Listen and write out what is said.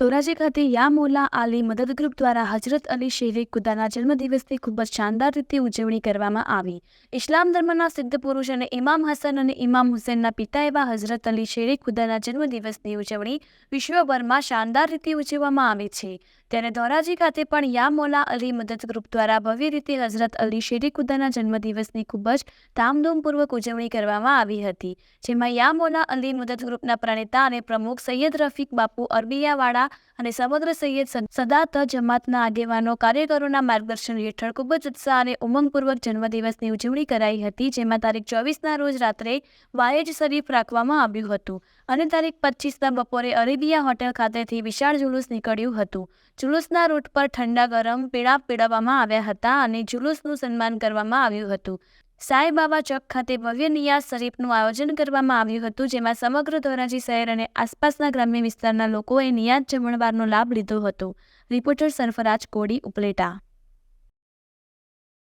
ધોરાજી ખાતે યા મોલા આલી મદદ ગ્રુપ દ્વારા હજરત અલી શેરે ખુદાના જન્મદિવસની ખૂબ જ શાનદાર રીતે ઉજવણી કરવામાં આવી. ઇસ્લામ ધર્મના સિદ્ધ પુરુષ અને ઇમામ હસન અને ઇમામ હુસેનના પિતા એવા હજરત અલી શેરે ખુદાના જન્મદિવસની ઉજવણી વિશ્વભરમાં શાનદાર રીતે ઉજવવામાં આવે છે. ત્યારે ધોરાજી ખાતે પણ યા મોલા અલી મદદ ગ્રુપ દ્વારા ભવ્ય રીતે હઝરત અલી શેરે ખુદાના જન્મદિવસની ખૂબ જ ધામધૂમપૂર્વક ઉજવણી કરવામાં આવી હતી. જેમાં યા મોલા અલી મદદ ગ્રુપના પ્રણેતા અને પ્રમુખ સૈયદ રફીક બાપુ અરબિયાવાળા અને સમગ્ર સૈયદ સદ- સદાત જમાતના આગેવાનો કાર્યકરોના માર્ગદર્શન હેઠળ ખૂબ જ ઉત્સાહ અને ઉમંગપૂર્વક જન્મદિવસની ઉજવણી કરાઈ હતી, જેમાં તારીખ ચોવીસના રોજ રાત્રે વાયજ શરીફ રાખવામાં આવ્યું હતું અને તારીખ પચીસના બપોરે અરેબિયા હોટેલ ખાતેથી વિશાળ જુલુસ નીકળ્યું હતું. જુલુસના રૂટ પર ઠંડા ગરમ પીડા પીડાવવામાં આવ્યા હતા અને જુલુસનું સન્માન કરવામાં આવ્યું હતું. સાંઈબાબા ચોક ખાતે ભવ્ય નિયાઝ શરીફનું આયોજન કરવામાં આવ્યું હતું, જેમાં સમગ્ર ધોરાજી શહેર અને આસપાસના ગ્રામ્ય વિસ્તારના લોકોએ નિયાઝ જમણવારનો લાભ લીધો હતો. રિપોર્ટર સરફરાજ કોડી ઉપલેટા.